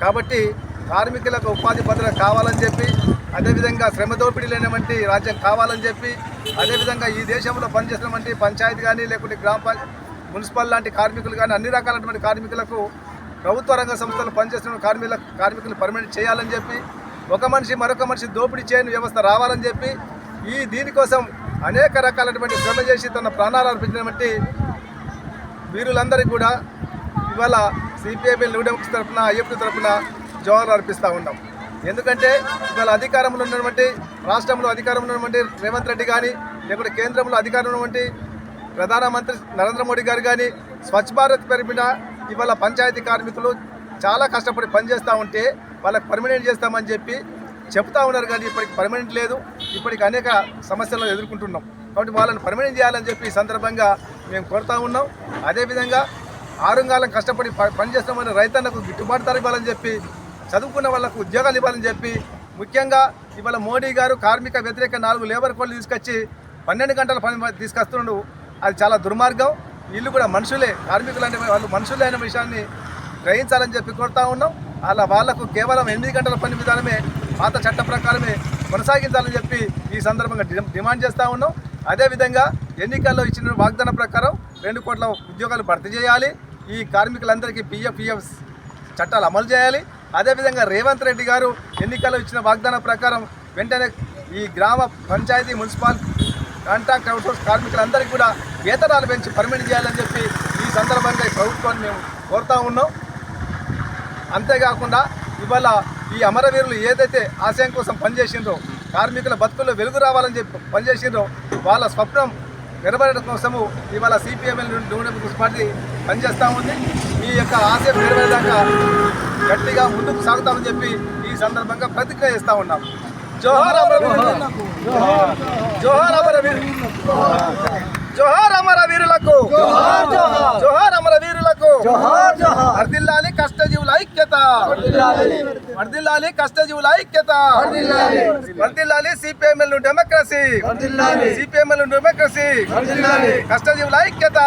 కాబట్టి కార్మికులకు ఉపాధి భద్రత కావాలని చెప్పి అదేవిధంగా శ్రమ దోపిడీ లేనటువంటి రాజ్యం కావాలని చెప్పి అదేవిధంగా ఈ దేశంలో పనిచేసినటువంటి పంచాయతీ కానీ లేకుంటే గ్రామ మున్సిపల్ లాంటి కార్మికులు కానీ అన్ని రకాలైనటువంటి కార్మికులకు ప్రభుత్వ రంగ సంస్థలు పనిచేస్తున్న కార్మికుల కార్మికులు పర్మనెంట్ చేయాలని చెప్పి ఒక మనిషి మరొక మనిషి దోపిడీ చేయని వ్యవస్థ రావాలని చెప్పి ఈ దీనికోసం అనేక రకాలైనటువంటి శ్రమ చేసి తన ప్రాణాలు అర్పించినటువంటి వీరులందరికీ కూడా ఇవాళ సిపిఐబి లూడెమ్స్ తరఫున ఐఎఫ్టీ తరఫున జోహార్ అర్పిస్తూ ఉన్నాం. ఎందుకంటే ఇవాళ అధికారంలో ఉన్నటువంటి రాష్ట్రంలో అధికారంలో ఉన్నటువంటి రేవంత్ రెడ్డి కానీ లేకుంటే కేంద్రంలో అధికారంలో ఉన్నటువంటి ప్రధానమంత్రి నరేంద్ర మోడీ గారు కానీ స్వచ్ఛ భారత్ పేరు ఇవాళ పంచాయతీ కార్మికులు చాలా కష్టపడి పనిచేస్తూ ఉంటే వాళ్ళకి పర్మనెంట్ చేస్తామని చెప్పి చెప్తా ఉన్నారు కానీ ఇప్పటికి పర్మనెంట్ లేదు. ఇప్పటికి అనేక సమస్యలను ఎదుర్కొంటున్నాం. కాబట్టి వాళ్ళని పర్మనెంట్ చేయాలని చెప్పి ఈ సందర్భంగా మేము కోరుతా ఉన్నాం. అదేవిధంగా ఆరుంగాలం కష్టపడి ప- పనిచేస్తామని రైతన్నకు గిట్టుబాటు ధర ఇవ్వాలని చెప్పి చదువుకున్న వాళ్ళకు ఉద్యోగాలు ఇవ్వాలని చెప్పి ముఖ్యంగా ఇవాళ మోడీ గారు కార్మిక వ్యతిరేక నాలుగు లేబర్ కోడ్లు తీసుకొచ్చి పన్నెండు గంటల పని తీసుకొస్తున్నాడు. అది చాలా దుర్మార్గం. వీళ్ళు కూడా మనుషులే. కార్మికులు అంటే వాళ్ళు మనుషులే అనే విషయాన్ని గ్రహించాలని చెప్పి కోరుతా ఉన్నాం. అలా వాళ్ళకు కేవలం ఎనిమిది గంటల పని విధానమే పాత చట్ట ప్రకారమే కొనసాగించాలని చెప్పి ఈ సందర్భంగా డి- డిమాండ్ చేస్తూ ఉన్నాం. అదేవిధంగా ఎన్నికల్లో ఇచ్చిన వాగ్దానం ప్రకారం రెండు కోట్ల ఉద్యోగాలు భర్తీ చేయాలి. ఈ కార్మికులందరికీ పిఎఫ్ చట్టాలు అమలు చేయాలి. అదేవిధంగా రేవంత్ రెడ్డి గారు ఎన్నికల్లో ఇచ్చిన వాగ్దానం ప్రకారం వెంటనే ఈ గ్రామ పంచాయతీ మున్సిపల్ కాంట్రాక్ట్ అవుట్సోర్స్ కార్మికులందరికీ కూడా వేతనాలు పెంచి పర్మిట్ చేయాలని చెప్పి ఈ సందర్భంగా ఈ ప్రభుత్వాన్ని మేము కోరుతా ఉన్నాం. అంతేకాకుండా ఇవాళ ఈ అమరవీరులు ఏదైతే ఆశయం కోసం పనిచేసిండ్రో కార్మికుల బతుకుల్లో వెలుగు రావాలని చెప్పి పనిచేసిందో వాళ్ళ స్వప్నం నెరవేరడం కోసము ఇవాళ సిపిఎంఎల్ నుండి పార్టీ పనిచేస్తూ ఉంది. మీ యొక్క ఆశయం నెరవేరేదాకా గట్టిగా ముందుకు సాగుతామని చెప్పి ఈ సందర్భంగా ప్రతిజ్ఞ చేస్తూ ఉన్నాం. జోహార్ అమరవీరులకు జోహార్ అమరవీరు. జోహార్ అమరవీరులకు. జోహార్ అమరవీరులకు. కష్టజీవుల ఐక్యత. వర్ధిల్లాలి. కష్టజీవుల ఐక్యత. వర్ధిల్లాలి. CPML democracy. CPML democracy. కష్టజీవుల ఐక్యత.